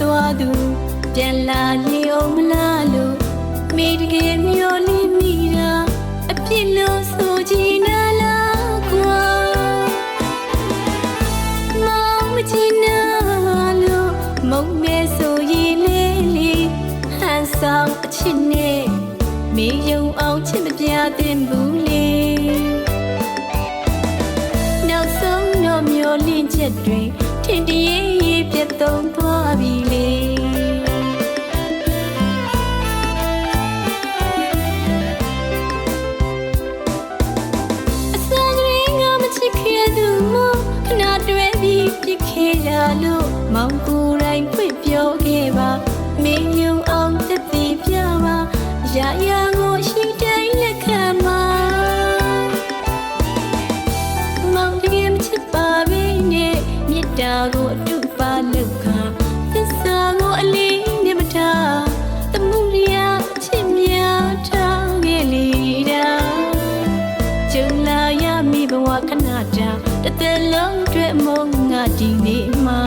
သွားသူပြန်လာလျော်မလားလို့မိတကယ်မျောလင်းမိတာအပြစ်လို့ဆိုချင်နာလားကွာမောင်မချင်နာလို့မုံမဲဆိုရင်လေးလေးဟန်ဆောင်အချစ်နဲ့မေယုံအောင်ချစ်မပြတဲ့ဘူးလေနောက်ဆုံးတော့မျောလင့်ချက်တွေ ထင်တရေရေပြတ်သုံးသွားပြီလေအစကလေးငါမချစ်ခဲ့သူမခဏတွဲပြီးပြစ်ခဲ့ရလို့မောင်ကိုယ်တိုင်ဖွင့်ပြောခဲ့ မေတ္တာကိုအတုပါလောက်ခါသစ္စာကိုအလေးနဲ့မထားသမှုရိယအချစ်များထားခဲ့လေတာကျုံလာရမိဘဝခဏတာတစ်သက်လုံးအတွက်မုန်းငါဒီနေ့မှာ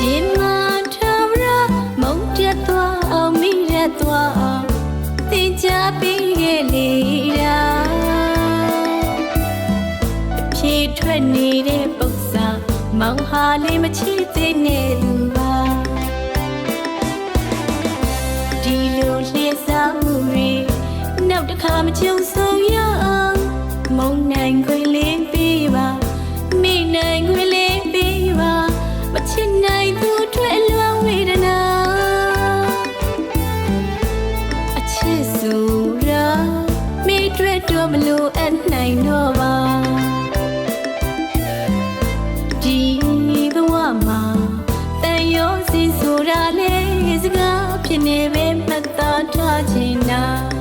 ရင်မထားရမုန်းပြတ်သွားအောင်မိရသွားအောင်သင်ချပေးခဲ့လေ ထွက်နေတဲ့ပု္ပ္ပာမောင်ဟာလေးမချစ်သေးနဲ့သူပါဒီလိုလှည့်စားမှုတွေနောက်တစ်ခါမကြုံဆုံရအောင်မုံနိုင်ခွေလေးပေးပါမိနိုင်ခွေလေးပေးပါမချစ်နိုင်သူအတွက်အလွန်ဝေဒနာအချစ်ဆိုတာမိအတွက်တော့မလို့အပ်နိုင်တော့ပါ ဖြစ်နေပဲမှတ်သားထားချင်တာ